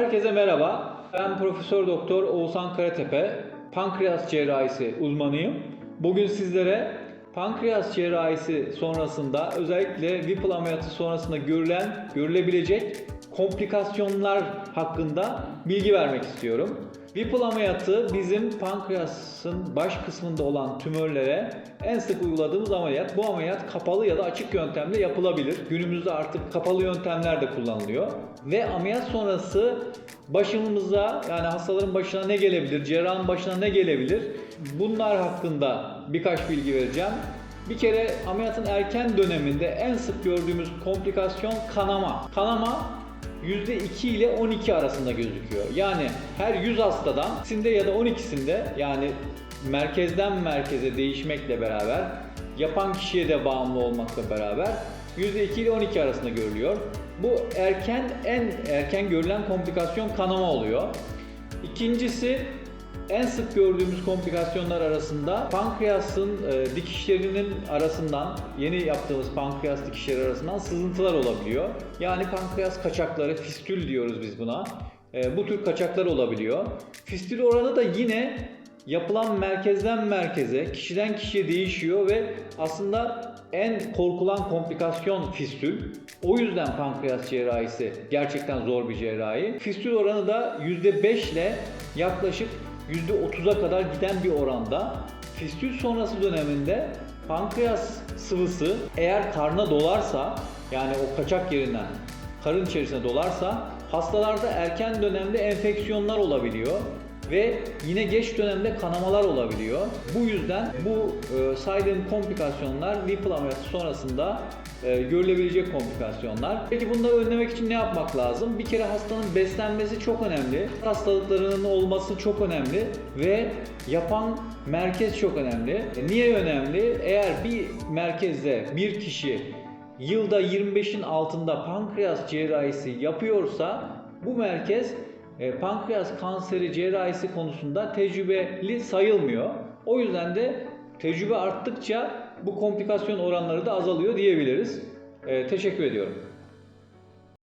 Herkese merhaba. Ben Profesör Doktor Oğuzhan Karatepe. Pankreas cerrahisi uzmanıyım. Bugün sizlere pankreas cerrahisi sonrasında özellikle Whipple ameliyatı sonrasında görülen, görülebilecek komplikasyonlar hakkında bilgi vermek istiyorum. Whipple ameliyatı bizim pankreasın baş kısmında olan tümörlere en sık uyguladığımız ameliyat. Bu ameliyat kapalı ya da açık yöntemle yapılabilir. Günümüzde artık kapalı yöntemler de kullanılıyor. Ve ameliyat sonrası başımıza yani hastaların başına ne gelebilir, cerrahın başına ne gelebilir? Bunlar hakkında birkaç bilgi vereceğim. Bir kere ameliyatın erken döneminde en sık gördüğümüz komplikasyon kanama. Kanama %2 ile 12 arasında gözüküyor. Yani her 100 hastadan ikisinde ya da 12'sinde yani merkezden merkeze değişmekle beraber yapan kişiye de bağımlı olmakla beraber %2 ile 12 arasında görülüyor. Bu erken en erken görülen komplikasyon kanama oluyor. İkincisi en sık gördüğümüz komplikasyonlar arasında pankreasın e, dikişlerinin arasından yeni yaptığımız pankreas dikişleri arasından sızıntılar olabiliyor. Yani pankreas kaçakları, fistül diyoruz biz buna. E, bu tür kaçaklar olabiliyor. Fistül oranı da yine yapılan merkezden merkeze, kişiden kişiye değişiyor ve aslında en korkulan komplikasyon fistül. O yüzden pankreas cerrahisi gerçekten zor bir cerrahi. Fistül oranı da %5 ile yaklaşık %30'a kadar giden bir oranda. Fistül sonrası döneminde pankreas sıvısı eğer karna dolarsa yani o kaçak yerinden karın içerisine dolarsa hastalarda erken dönemde enfeksiyonlar olabiliyor ve yine geç dönemde kanamalar olabiliyor. Bu yüzden bu e, saydığım komplikasyonlar Whipple ameliyatı sonrasında e, görülebilecek komplikasyonlar. Peki bunları önlemek için ne yapmak lazım? Bir kere hastanın beslenmesi çok önemli. Hastalıklarının olması çok önemli ve yapan merkez çok önemli. E, niye önemli? Eğer bir merkezde bir kişi yılda 25'in altında pankreas cerrahisi yapıyorsa bu merkez pankreas kanseri cerrahisi konusunda tecrübeli sayılmıyor. O yüzden de tecrübe arttıkça bu komplikasyon oranları da azalıyor diyebiliriz. E, teşekkür ediyorum.